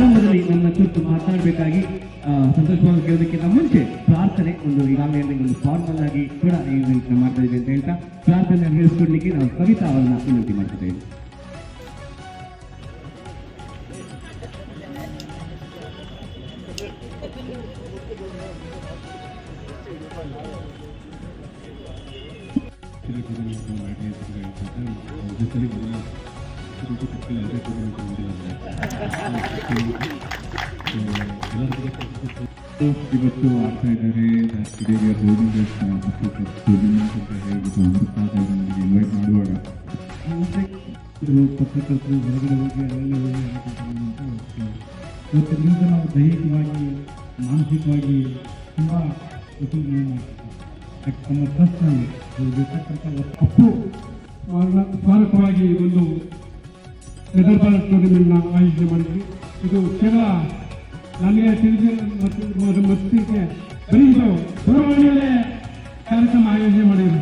ಆರಂಭದಲ್ಲಿ ನನ್ನ ಕುರಿತು ಮಾತನಾಡಬೇಕಾಗಿ ಸಂತೋಷವಾಗಿ ಕೇಳೋದಕ್ಕಿಂತ ಮುಂಚೆ ಪ್ರಾರ್ಥನೆ ಒಂದು ಈಗಾಗಲೇ ಒಂದು ಫಾರ್ಮಲ್ ಆಗಿ ಕೂಡ ಮಾಡ್ತಾ ಇದ್ದೀವಿ ಅಂತ ಹೇಳ್ತಾ, ಪ್ರಾರ್ಥನೆ ಹೇಳಿಸ್ಕೊಡ್ಲಿಕ್ಕೆ ನಾವು ಕವಿತಾ ಅವರನ್ನ ವಿನಂತಿ ಮಾಡ್ತಾ ಇದ್ದೀವಿ ಇವತ್ತು ಆಗ್ತಾ ಇದ್ದಾರೆ ದಿಸ್ ಟೂರ್ನಿಮೆಂಟ್ ಅಂತ ಹೇಳ್ಬಿಟ್ಟು ಅಮೃತ ಅವರೊಂದಿಗೆ ಇನ್ವೈಟ್ ಮಾಡುವಾಗ ಪತ್ರಕರ್ತರು ಹೊರಗಡೆ ಹೋಗಿ ಅಲ್ಲೆಲ್ಲ ಹೋಗಿ ಅಂತ. ಇವತ್ತಿನಿಂದ ನಾವು ದೈಹಿಕವಾಗಿ ಮಾನಸಿಕವಾಗಿ ತುಂಬ ನಮ್ಮ ಟ್ರಸ್ಟ್ನಲ್ಲಿ ಅಪ್ಪು ಸ್ಮಾರಕ- ಸ್ಮಾರಕವಾಗಿ ಒಂದು ಹೆದರ್ಬಾಲ್ ಟೂರ್ನಿಮೆಂಟ್ನ ಆಯೋಜನೆ ಮಾಡಿದ್ವಿ ಇದು ಕೇವಲ ನನಗೆ ತಿಳಿದ ಮತ್ತು ಮತ್ತು ಮತ್ತಿಗೆ ಬರೀ ದೂರವಾಣಿಯಲ್ಲೇ ಕಾರ್ಯಕ್ರಮ ಆಯೋಜನೆ ಮಾಡಿದ್ರು.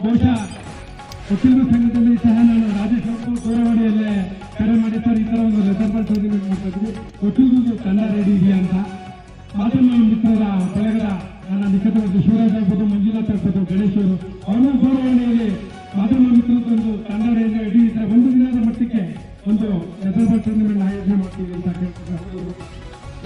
ಬಹುಶಃ ವಕೀಲರ ಸಂಘದಲ್ಲಿ ಸಹ ನಾನು ರಾಜೇಶ್ ಅವರು ದೂರವಾಣಿಯಲ್ಲೇ ಕರೆ ಮಾಡಿ ಸರ್ ಈ ಒಂದು ಹೆದರ್ಬಾಲ್ ಟೂರ್ನಿಮೆಂಟ್ ಮಾಡ್ತಾ ಇದ್ವಿ ತಂಡ ರೆಡಿ ಇದೆಯಾ ಅಂತ. ಮಾಧ್ಯಮ ಮಿತ್ರರ ಬೆಳಗರ ನನ್ನ ನಿಕಟವಾಗಿ ಶಿವರಾಜ್ ಆಗ್ಬೋದು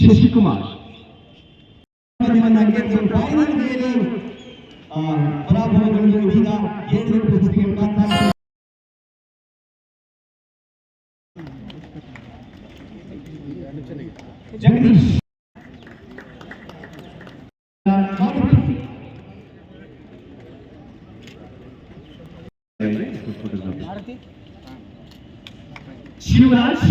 ಶಶಿಕುಮಾರ್ ಪರಾಭವಗೊಂಡು ಈಗ ಏಳನೇ ಪ್ರಶಸ್ತಿಗೆ ಮುಖಾಂತರ ಜಗದೀಶ್ ಶಿವರಾಜ್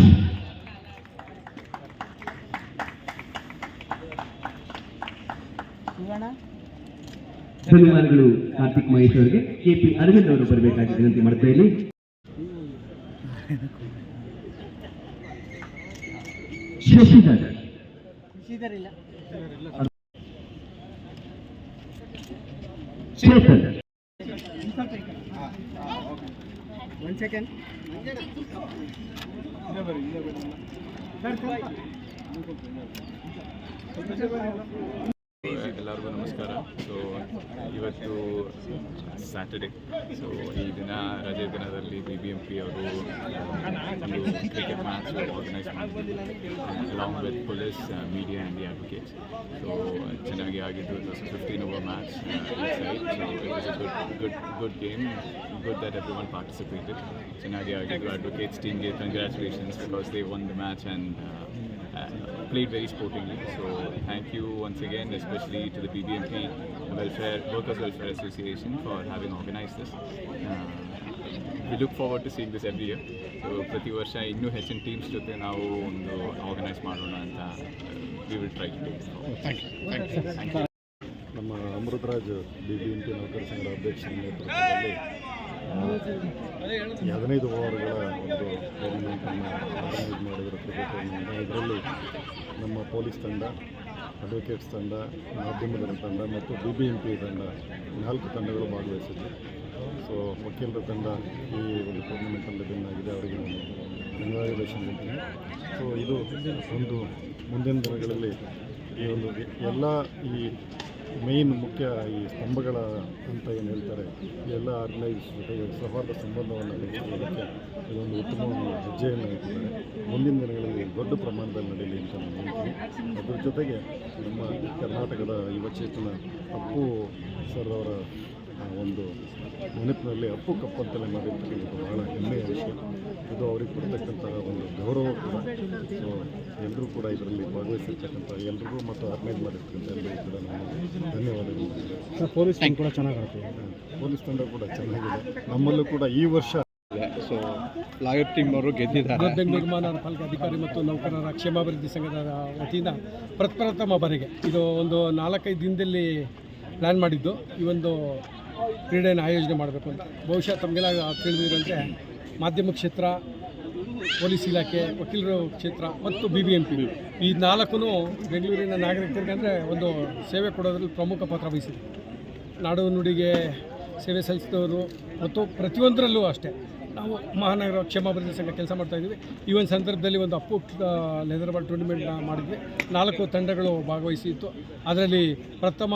ಧನ್ಯವಾದಗಳು ಕಾರ್ತಿಕ್ ಮಹೇಶ್ ಅವರಿಗೆ ಕೆಪಿ ಅರವಿಂದ್ ಅವರು ಬರಬೇಕಾಗಿ ವಿನಂತಿ ಮಾಡ್ತಾ ಇಲ್ಲಿ. ಶಶಿಧರ್ ಚೇತನ್ ಎಲ್ಲರಿಗೂ ನಮಸ್ಕಾರ. ಸೊ ಇವತ್ತು ಸ್ಯಾಟರ್ಡೆ ಸೊ ಈ ದಿನ ರಜೆ ದಿನದಲ್ಲಿ ಬಿ ಬಿ ಎಂ ಪಿ ಅವರು ಕ್ರಿಕೆಟ್ ಮ್ಯಾಚ್ ಆರ್ಗನೈಸ್ ಮಾಡ್ತಾರೆ along with police media and the advocates so ಚೆನ್ನಾಗಿ ಆಗಿದ್ದು fifteen over match good good good game good that every one participated ಚೆನ್ನಾಗಿ ಆಗಿದ್ದು ಅಡ್ವೊಕೇಟ್ಸ್ ಟೀಮ್ಗೆ congratulations because they won the match and played very sportingly. So thank you once again, especially to the BBMP Welfare Workers Welfare Association for having organized this. Uh, we look forward to seeing this every year. So ಪ್ರತಿ ವರ್ಷ ಇನ್ನೂ ಹೆಚ್ಚಿನ teams ಜೊತೆ ನಾವು ಒಂದು organise ಮಾಡೋಣ ಅಂತ we will try to Thank you. ನಮ್ಮ Amrutraj B B M P ನೌಕರ ಸಂಘದ ಅಧ್ಯಕ್ಷರ ನೇತೃತ್ವದಲ್ಲಿ ಈ ಹದಿನೈದು ಓವರ್ಗಳ ಒಂದು ಟೂರ್ನಮೆಂಟನ್ನು ಆರ್ಗನೈಸ್ ಮಾಡಿದ್ರು ಕ್ರಿಕೆಟ್ ಟೂರ್ನಮೆಂಟ್ ಇದರಲ್ಲಿ ನಮ್ಮ ಪೊಲೀಸ್ ತಂಡ ಅಡ್ವೊಕೇಟ್ಸ್ ತಂಡ ಮಾಧ್ಯಮದ ತಂಡ ಮತ್ತು ಬಿ ಬಿ ಎಂ ಪಿ ತಂಡ ನಾಲ್ಕು ತಂಡಗಳು ಭಾಗವಹಿಸಿದ್ದವು ಸೊ ವಕೀಲರ ತಂಡ ಈ ಒಂದು ಟೂರ್ನಮೆಂಟಲ್ಲಿ ಭಿನ್ನಾಗಿದೆ ಅವರಿಗೆ ನಾನು ಕಂಗ್ರ್ಯಾಚುಲೇಷನ್ ಹೇಳ್ತೀನಿ. ಸೊ ಇದು ಒಂದು ಮುಂದಿನ ದಿನಗಳಲ್ಲಿ ಈ ಒಂದು ಎಲ್ಲ ಈ ಮೇಯ್ನ್ ಮುಖ್ಯ ಈ ಸ್ತಂಭಗಳ ಅಂತ ಏನು ಹೇಳ್ತಾರೆ ಎಲ್ಲ ಆರ್ಗನೈಸ್ ಜೊತೆಗೆ ಸೌಹಾರ್ದ ಸಂಬಂಧವನ್ನು ಬೆಳೆಸಿಕೊಳ್ಳೋದಕ್ಕೆ ಇದೊಂದು ಉತ್ತಮ ಹೆಜ್ಜೆಯನ್ನು ಇಟ್ಟಿದ್ದಾರೆ. ಮುಂದಿನ ದಿನಗಳಲ್ಲಿ ದೊಡ್ಡ ಪ್ರಮಾಣದಲ್ಲಿ ನಡೆಯಲಿ ಅಂತ ನಾನು ಹೇಳ್ತೀನಿ. ಅದ್ರ ಜೊತೆಗೆ ನಮ್ಮ ಕರ್ನಾಟಕದ ಯುವಚೇತನ ಅಪ್ಪು ಸರ್ ಅವರ ಆ ಒಂದು ನೆನಪಿನಲ್ಲಿ ಅಪ್ಪು ಕಪ್ಪಂತಲೇ ಅಂತಲೇ ಮಾಡಿರ್ತಕ್ಕಂಥದ್ದು ಬಹಳ ಹೆಮ್ಮೆಯ ವಿಷಯ. ಇದು ಅವ್ರಿಗೆ ಕೊಡ್ತಕ್ಕಂತಹ ಒಂದು ಗೌರವ ಕೂಡ. ಸೊ ಎಲ್ಲರೂ ಕೂಡ ಇದರಲ್ಲಿ ಭಾಗವಹಿಸಿರ್ತಕ್ಕಂಥ ಎಲ್ರಿಗೂ ಮತ್ತು ಆರ್ಗನೈಸ್ ಮಾಡಿರ್ತಕ್ಕಂಥ ಎಲ್ಲರಿಗೂ ಕೂಡ ನಾನು ಧನ್ಯವಾದಗಳು. ಪೊಲೀಸ್ ಕೂಡ ಚೆನ್ನಾಗಿರುತ್ತೆ. ಪೊಲೀಸ್ ತಂಡ ಕೂಡ ಚೆನ್ನಾಗಿದೆ. ನಮ್ಮಲ್ಲೂ ಕೂಡ ಈ ವರ್ಷ ಸೊ ಲಾಯರ್ ಟೀಮ್ ಅವರು ಗೆದ್ದಿದ್ದಾರೆ. ನಿರ್ಮಾಣ ಬೆಂಗಳೂರು ಪಾಲಿಕೆ ಅಧಿಕಾರಿ ಮತ್ತು ನೌಕರರ ಕ್ಷೇಮಾಭಿವೃದ್ಧಿ ಸಂಘದ ವತಿಯಿಂದ ಪ್ರಪ್ರಥಮ ಬಾರಿಗೆ. ಇದು ಒಂದು ನಾಲ್ಕೈದು ದಿನದಲ್ಲಿ ಪ್ಲ್ಯಾನ್ ಮಾಡಿದ್ದು. ಈ ಒಂದು ಕ್ರೀಡೆಯನ್ನು ಆಯೋಜನೆ ಮಾಡಬೇಕು ಅಂತ. ಬಹುಶಃ ತಮಗೆಲ್ಲ ತಿಳಿದಿರುವಂತೆ ಮಾಧ್ಯಮ ಕ್ಷೇತ್ರ, ಪೊಲೀಸ್ ಇಲಾಖೆ, ವಕೀಲರ ಕ್ಷೇತ್ರ ಮತ್ತು ಬಿ ಬಿ ಎಂ ಪಿ ಈ ನಾಲ್ಕು ಬೆಂಗಳೂರಿನ ನಾಗರಿಕರಿಗೆ ಅಂದರೆ ಒಂದು ಸೇವೆ ಕೊಡೋದ್ರಲ್ಲಿ ಪ್ರಮುಖ ಪಾತ್ರ ವಹಿಸಿದೆ. ನಾಡು ನುಡಿಗೆ ಸೇವೆ ಸಲ್ಲಿಸಿದವರು ಮತ್ತು ಪ್ರತಿಯೊಂದರಲ್ಲೂ ಅಷ್ಟೇ. ನಾವು ಮಹಾನಗರ ಕ್ಷೇಮಾಭಿವೃದ್ಧಿ ಸಂಘ ಕೆಲಸ ಮಾಡ್ತಾ ಇದ್ದೀವಿ. ಈ ಒಂದು ಸಂದರ್ಭದಲ್ಲಿ ಒಂದು ಅಪ್ಪು ಲೆದರ್ ಬಾಲ್ ಟೂರ್ನಿಮೆಂಟ್ನ ಮಾಡಿದ್ವಿ. ನಾಲ್ಕು ತಂಡಗಳು ಭಾಗವಹಿಸಿತ್ತು. ಅದರಲ್ಲಿ ಪ್ರಥಮ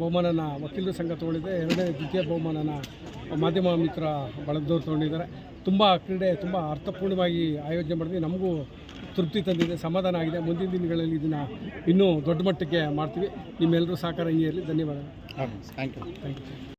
ಬಹುಮಾನನ ವಕೀಲರ ಸಂಘ ತೊಗೊಂಡಿದೆ. ಎರಡನೇ ದ್ವಿತೀಯ ಬಹುಮಾನನ ಮಾಧ್ಯಮ ಮಿತ್ರ ಬಳಗದವ್ರು ತೊಗೊಂಡಿದ್ದಾರೆ. ತುಂಬ ಕ್ರೀಡೆ ತುಂಬ ಅರ್ಥಪೂರ್ಣವಾಗಿ ಆಯೋಜನೆ ಮಾಡಿದ್ವಿ. ನಮಗೂ ತೃಪ್ತಿ ತಂದಿದೆ ಸಮಾಧಾನ ಆಗಿದೆ. ಮುಂದಿನ ದಿನಗಳಲ್ಲಿ ಇದನ್ನು ಇನ್ನೂ ದೊಡ್ಡ ಮಟ್ಟಕ್ಕೆ ಮಾಡ್ತೀವಿ. ನಿಮ್ಮೆಲ್ಲರೂ ಸಹಕಾರ ಹಿಂಗೆ ಇರಲಿ ಧನ್ಯವಾದಗಳು ಥ್ಯಾಂಕ್ ಯು ಥ್ಯಾಂಕ್ ಯು